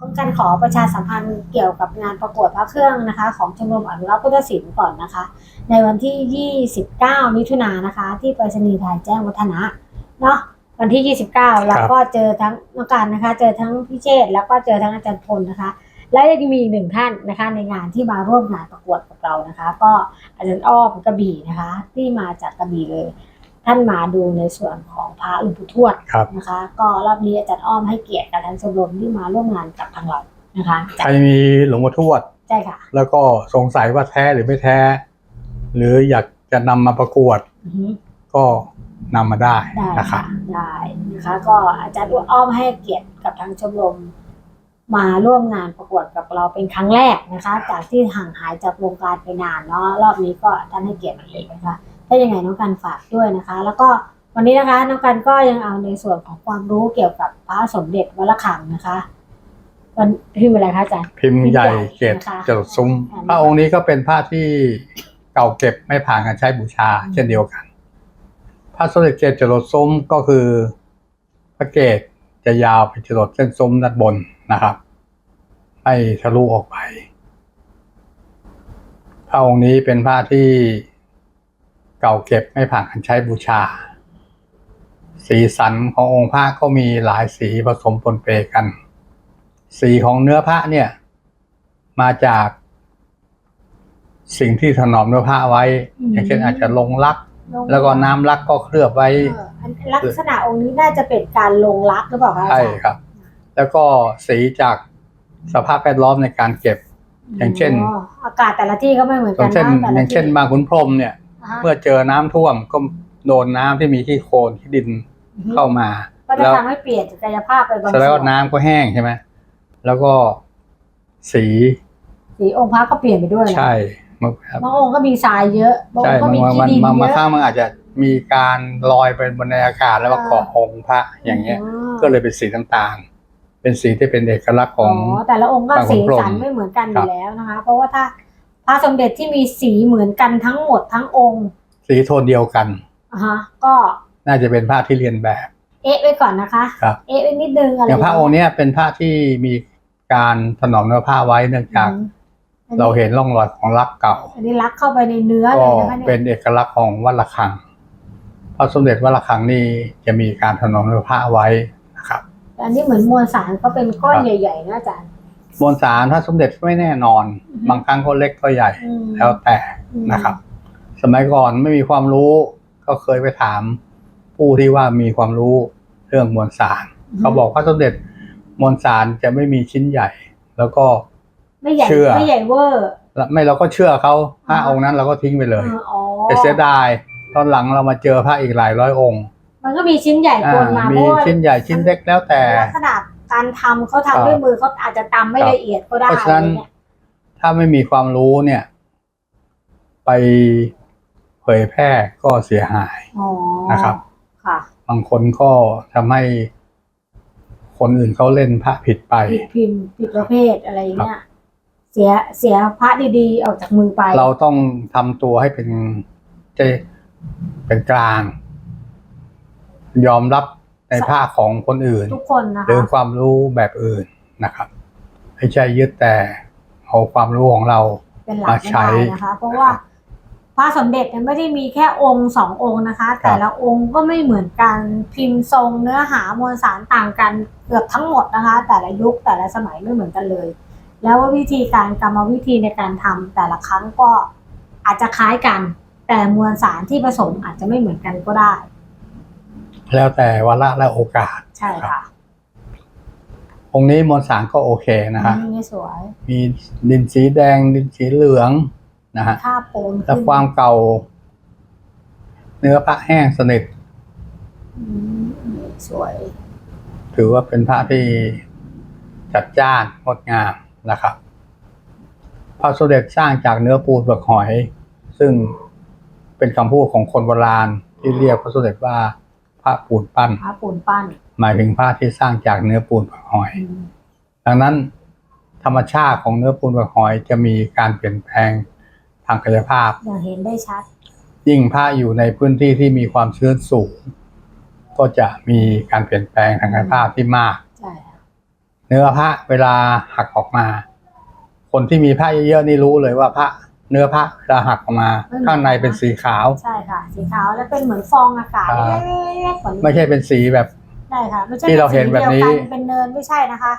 ต้องการขอประชาสัมพันธ์เกี่ยวกับงานประกวดพระเครื่องนะคะ ของชมรมอนุรักษ์พุทธศิลป์ก่อนนะคะ ในวันที่ 29 มิถุนายนนะคะ ที่ไปรษณีย์ไทยแจ้งวัฒนะเนาะวันที่ 29 เราก็เจอทั้งน้องการนะคะ เจอทั้งพี่เชษฐ์แล้วก็เจอทั้งอาจารย์พลนะคะ และยังมีอีกหนึ่งท่านนะคะ ในงานที่มาร่วมงานประกวดกับเรานะคะ ก็อาจารย์อ้อมกระบี่นะคะ ที่มาจากกระบี่เลย ท่านมาดูในส่วนของพระหลวงปู่ทวดครับนะคะ ก็รอบนี้อาจารย์อ้อมให้เกียรติกับทางชมรมที่มาร่วมงานกับทางเรานะคะใครมีหลวงพ่อทวดใช่ค่ะแล้วก็สงสัยว่าแท้หรือไม่แท้ หรืออยากจะนำมาประกวดอือฮึก็นำมาได้ได้นะครับค่ะได้นะคะ ก็อาจารย์อ้อมให้เกียรติกับทางชมรมมาร่วมงานประกวดกับเราเป็นครั้งแรกนะคะ จากที่ห่างหายจากวงการไปนานเนาะรอบนี้ก็ท่านให้เกียรติมาเลยนะคะ ถ้ายังไงน้องกันฝากด้วยนะคะ แล้วก็วันนี้นะคะน้องกันก็ยังเอาในส่วนของความรู้เกี่ยวกับพระสมเด็จวัดระฆังนะคะวันพิมพ์อะไรคะอาจารย์พิมพ์ใหญ่เกตนะคะจรดซุ้มอันนี้พระองค์นี้ก็เป็นผ้าที่เก่าเก็บไม่ผ่านการใช้บูชา เช่นเดียวกัน พระสมเด็จเกตจรดซุ้มก็คือ พระเกตจะยาวไปจรดเส้นซุ้มด้านบนนะครับไม่ทะลุออกไปพระองค์นี้เป็นผ้าที่ เก่าเก็บไม่ผ่านการใช้บูชา สีสันขององค์พระก็มีหลายสีผสมปนเปกัน สีของเนื้อพระเนี่ย มาจากสิ่งที่ถนอมเนื้อผ้าไว้ อย่างเช่นอาจจะลงลัก แล้วก็น้ำลักก็เคลือบไว้เอออันลักษณะองค์นี้น่าจะเป็นการลงรักหรือเปล่าคะอาใช่จารย์ครับ แล้วก็สีจากสภาพแวดล้อมในการเก็บ อย่างเช่น อากาศแต่ละที่ก็ไม่เหมือนอกัย่านงเช่นนะแต่อละย่างเช่นที่บางขุนพรหมเนี่ย อ่าฮะเมื่อเจอน้ำท่วมก็โดนน้ำที่มีขี้โคลนขี้ดินเข้ามา ก็จะแล้วทำให้เปลี่ยนกายภาพไปบางเสร็จส่แล้วก็วนน้ำก็แห้งใช่ไหมแล้วก็สีสีองค์พระก็เปลี่ยนไปด้วยนะใช่มันครับ บางองค์ก็มีทรายเยอะบางอใช่งค์ก็บางมีบางขี้มันดินบางเยบางอะครั้งมันอาจจะมีการลอยไปบนในอากาศแล้วก็อ่าเกาะองค์พระอย่างเงี้ยมก็เลยเป็นสีต่างๆ เป็นสีที่เป็นเอกลักษณ์ของ แต่ละองค์ก็บางขุสีนพรหมสันไม่เหมือนกันอครัยู่บแล้วนะคะ เพราะว่าถ้า พระสมเด็จที่มีสีเหมือนกันทั้งหมดทั้งองค์สีโทนเดียวกัน อะฮะ ก็น่าจะเป็นผ้าที่เรียนแบบ เอ๊ะไว้ก่อนนะคะ ครับ เอ๊ะไว้นิดนึงอะไรอย่างพระองค์เนี้ยเป็นผ้าที่มีการถนอมเนื้อผ้าไว้เนื่องจากอืมอันนี้เราเห็นร่องรอยของลักเก่า อันนี้รักเข้าไปในเนื้อก็เลยนะคะเนี่ยเป็นเอกลักษณ์ของวัดระฆังพระสมเด็จวัดระฆังนี่จะมีการถนอมเนื้อผ้าไว้นะครับ แต่อันนี้เหมือนมวลสารก็เป็นก้อนครับ ใหญ่ๆนะอาจารย์ มวลสารพระสมเด็จไม่แน่นอนอือฮึบางครั้งก็เล็กก็ใหญ่อืมแล้วแต่อืมนะครับ สมัยก่อนไม่มีความรู้ก็เคยไปถามผู้ที่ว่ามีความรู้เรื่องมวลสารเขาบอกพระสมเด็จมวลสารจะไม่มีชิ้นใหญ่ แล้วก็ไม่ใหญ่เชื่อไม่ใหญ่เวอร์ไม่เราก็เชื่อเขาพระอ่าองค์นั้นเราก็ทิ้งไปเลยเอออ๋อแต่เสียดายตอนหลังเรามาเจอพระอีกหลายร้อยองค์ มันก็มีชิ้นใหญ่ปอ่านมามีเพราะว่าชิ้นใหญ่ชิ้นเล็กแล้วแต่ลักษณะ การทำเขาครัทำบด้วยมือเขาอาจจะตำไม่ครับละเอียดก็ได้เพราะฉะนั้น อะไรเงี้ยถ้าไม่มีความรู้เนี่ย ไปเผยแพร่ก็เสียหาย อ๋อนะครับ ค่ะบางคนก็ทำให้คนอื่นเขาเล่นพระผิดไป ผิดพิมพ์ผิดประเภทอะไรเงี้ยเสียเสียพระดีๆ ออกจากมือไปเราต้องทำตัวให้เป็นเจเป็นกลาง ยอมรับ ในภาคของคนอื่น ทุกคนนะหรือคะความรู้แบบอื่นนะครับไม่ใช่ยึดแต่เอาความรู้ของเราเป็นหลักมาไม่ใช้ได้นะคะ เพราะว่าพระสมเด็จเนี่ยไม่ได้มีแค่องค์สององค์นะคะ แต่ละองค์ก็ไม่เหมือนกันพิมพ์ทรงเนื้อหามวลสารต่างกันเกือบทั้งหมดนะคะ แต่ละยุคแต่ละสมัยไม่เหมือนกันเลย แล้วว่าวิธีการกรรมวิธีในการทำแต่ละครั้งก็อาจจะคล้ายกัน แต่มวลสารที่ผสมอาจจะไม่เหมือนกันก็ได้ แล้วแต่วาระและโอกาสใช่ค่ะ องค์นี้มวลสารก็โอเคนะฮะนี่สวย มีดินสีแดง ดินสีเหลืองนะฮะค่าโปนและขึ้นความเก่า เนื้อพระแห้งสนิทอืมสวย ถือว่าเป็นพระที่จัดจ้านงดงามนะครับพระสมเด็จสร้างจากเนื้อปูนเปลือกหอย ซึ่งเป็นคำพูดของคนโบราณที่เรียกพระสมเด็จว่าพ ระปูนปั้น พระปูนปั้น หมายถึงพระที่สร้างจากเนื้อปูนเปลือกหอยอืมดังนั้นธรรมชาติของเนื้อปูนเปลือกหอยจะมีการเปลี่ยนแปลงทางกายภาพ อย่างเห็นได้ชัด ยิ่งผ้าอยู่ในพื้นที่ที่มีความชื้นสูง ก็จะมีการเปลี่ยนแปลงทางกายภาพที่มาก ใช่ค่ะเนื้อพระเวลาหักออกมา คนที่มีพระเยอะๆนี่รู้เลยว่าพระ เนื้อพระเวลาหักออกมา ข้างในเป็นสีขาว ใช่ค่ะ สีขาวแล้วเป็นเหมือนฟองอากาศอ่าเล็กๆเหมือนไม่ใช่เป็นสีแบบใช่ค่ะไม่ใช่ที่เราเห็นแบบนี้สีดียวกัเป็นเนินไม่ใช่นะคะ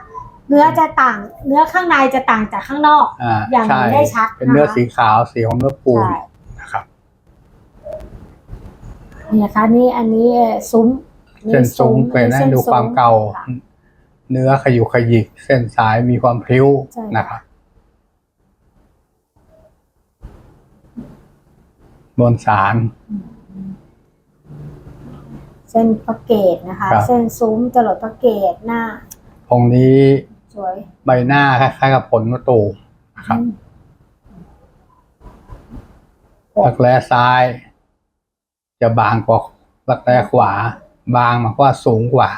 เนื้อจะต่าง เนื้อข้างในจะต่างจากข้างนอกอ่าอย่างใช่ได้ชัดเป็นเนื้อนะคะสีขาวสีของเนื้อปูนใช่นะครับนี่นะคะนี่อันนี้ซุ้มเส้นซุ้มเป็นให้ส้ดูความเก่าค่ะเนื้อขยุกขยิก เส้นสายมีความพริ้วใช่นะครับ บนสาร เส้นพระเกตนะคะ ครับ เส้นซุ้มจรดพระเกตหน้า องค์นี้สวยใบหน้าคล้ายๆกับผลมะตูมนะครับอืมรักแร้ซ้าย จะบางกว่ารักแร้ขวา บางมากกว่าสูงกว่า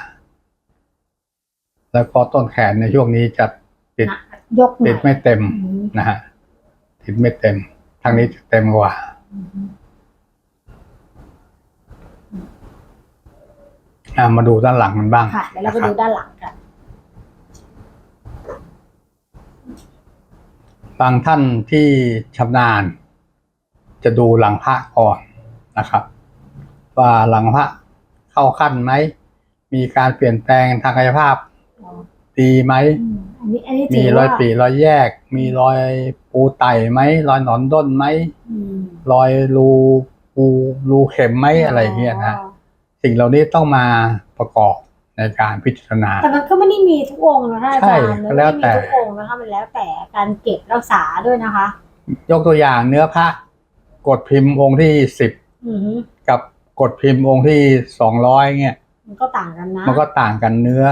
แล้วก็ต้นแขนในช่วงนี้จะติดหนักยกหน่ติอดยไม่เต็มอืมนะฮะติดไม่เต็ม ทางนี้จะเต็มกว่า อืมอะมาดูด้านหลังมันบ้างค่ะเดี๋ยวเราไปนะคดูบด้านหลังกันบางท่านที่ชำนาญ จะดูหลังพระก่อนนะครับ ว่าหลังพระเข้าขั้นไหม มีการเปลี่ยนแปลงทางกายภาพ ดีไหม อืมอันนี้อันนี้มีถือรอว่ายปีรอยแยก มีรอยปูไต่ไหมรอยหนอนด้นไหมอืมรอยรูปูรูเข็มไหมอะไรอย่างเงี้ยนะสิ่งเหล่านี้ต้องมาประกอบในการพิจารณา แต่มันก็ไม่ได้มีทุกองค์นะคะอาจารย์ใช่มันแล้วไม่แต่ได้มีทุกองค์นะคะมันแล้วแต่การเก็บรักษาด้วยนะคะ ยกตัวอย่างเนื้อพระกดพิมพ์องค์ที่สิบอือฮึกับกดพิมพ์องค์ที่สองร้อยเงี้ยมันก็ต่างกันนะมันก็ต่างกันเนื้อ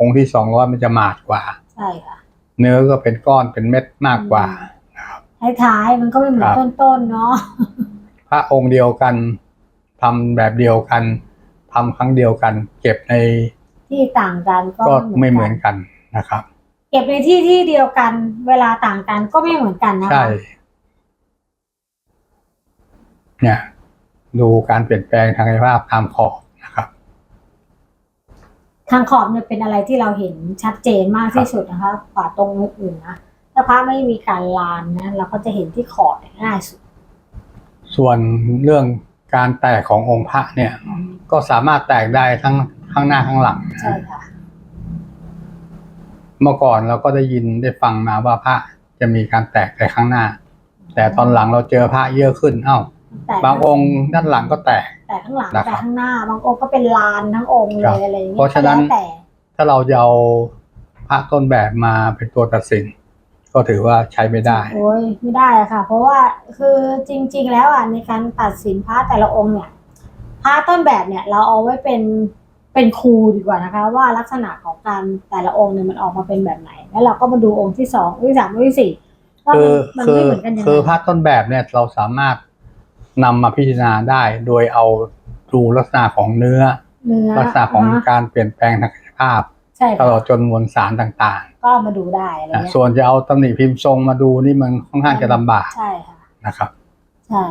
องค์ที่สองร้อยมันจะหมาดกว่า ใช่ค่ะ เนื้อก็เป็นก้อนเป็นเม็ดมากกว่านะครับท้ายๆมันก็ไม่เหมือนครับต้นๆเนาะพระองค์เดียวกันทำแบบเดียวกันทำครั้งเดียวกัน เก็บในที่ต่างกันก็ก็ไม่เหมือนกันนะครับ เก็บในที่ที่เดียวกัน เวลาต่างกันก็ไม่เหมือนกันนะคะใช่เนี่ยดูการเปลี่ยนแปลงทางกายภาพตามขอบนะครับ ทางขอบเนี่ยเป็นอะไรที่เราเห็นชัดเจนมากที่สุดนะคะกว่าตรงอื่นๆนะถ้าพระไม่มีการลานนะเราก็จะเห็นที่ขอบเนี่ยง่ายสุด ส่วนเรื่องการแตกขององค์พระเนี่ย ก็สามารถแตกได้ทั้งข้างหน้าข้างหลังใช่ค่ะเมื่อก่อนเราก็ได้ยินได้ฟังมาว่าพระจะมีการแตกแต่ข้างหน้า แต่ตอนหลังเราเจอพระเยอะขึ้น เอ้าแต่บางองค์ด้านหลังก็แตก แต่ข้างหลังนะครับแต่ข้างหน้าบางองค์ก็เป็นลานทั้งองค์เลครับยอะไรอย่างเงี้ยเพราะฉะนั้นก็แล้วแต่ถ้าเราจะเอาพระต้นแบบมาเป็นตัวตัดสิน ก็ถือว่าใช้ไม่ได้ โอ้ยไม่ได้อะค่ะ เพราะว่าคือจริง ๆ แล้วอะในการตัดสินพระแต่ละองค์เนี่ยพระต้นแบบเนี่ย เราเอาไว้เป็นเป็นครูดีกว่านะคะ ว่าลักษณะของการแต่ละองค์เนี่ยมันออกมาเป็นแบบไหน แล้วเราก็มาดูองค์ที่สององค์ที่สามองค์ที่สี่ว่าคืมันอมันคือไม่เหมือนกันยังคือไงพระต้นแบบเนี่ยเราสามารถ นำมาพิจารณาได้ โดยเอาดูลักษณะของเนื้อ เนื้อลักษณะของนะการเปลี่ยนแปลงทางกายภาพ ใช่ตค่ะลอดจนมวลสารต่างก็มาดูได้อะไรๆนะเงี้ยส่วนจะเอาตำหนิพิมพ์ทรงมาดูนี่มันค่อนข้างจะลำบากใช่ค่ะ นะครับ ใช่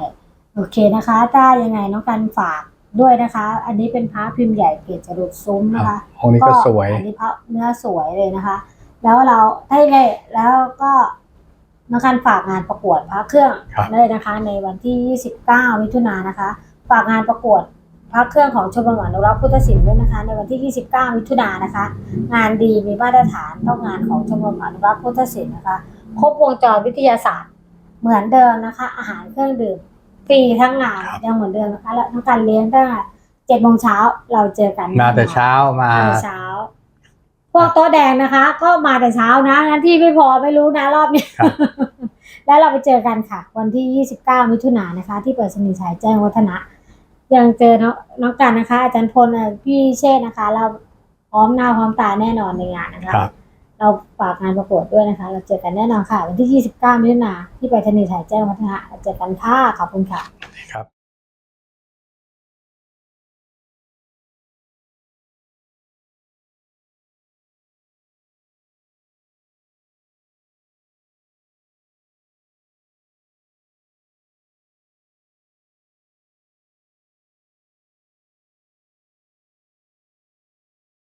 โอเคนะคะ ถ้ายังไงน้องกันฝากด้วยนะคะ อันนี้เป็นพระพิมพ์ใหญ่เกศจรดซุ้มนะคะ องค์นี้ก็สวย อันนี้พระเนื้อสวยเลยนะคะ แล้วเราถ้ายังไงแล้วก็ น้องกันฝากงานประกวดพระเครื่องครับ เลยนะคะ ในวันที่ 29 มิถุนายนนะคะ ฝากงานประกวดพระเครื่องของชมรมอนุรักษ์พุทธศิลป์ด้วยนะคะ ในวันที่ 29 มิถุนายนนะคะ งานดีมีมาตรฐานต้องงานของชมรมอนุรักษ์พุทธศิลป์นะคะ ครบวงจรวิทยาศาสตร์ เหมือนเดิมนะคะ อาหารเครื่องดื่มฟรีทั้งงานครับ ยังเหมือนเดิมนะคะ แล้วทั้งการเลี้ยงตั้งแต่เจ็ดโมงเช้าเราเจอกันมาแต่เช้ามา มาแต่เช้า พวกโต๊ะแดงนะคะ ก็มาแต่เช้านะงั้นที่ไม่พอไม่รู้นะรอบนี้ครับแล้วเราไปเจอกันค่ะ วันที่ 29 มิถุนายนนะคะ ที่เปิดสนิทชัยแจ้งวัฒนะ ยังเจอน้องน้องกันนะคะ อาจารย์พลเอ่อพี่เชษฐ์นะคะ เราพร้อมหน้าพร้อมตาแน่นอนในงานนะคะครับเราฝากงานประกวดด้วยนะคะ เราเจอกันแน่นอนค่ะ วันที่ 29 มิถุนายนที่ไปสนิทชัยแจ้งวัฒนะเราเจอกันค่ะขอบคุณค่ะครับ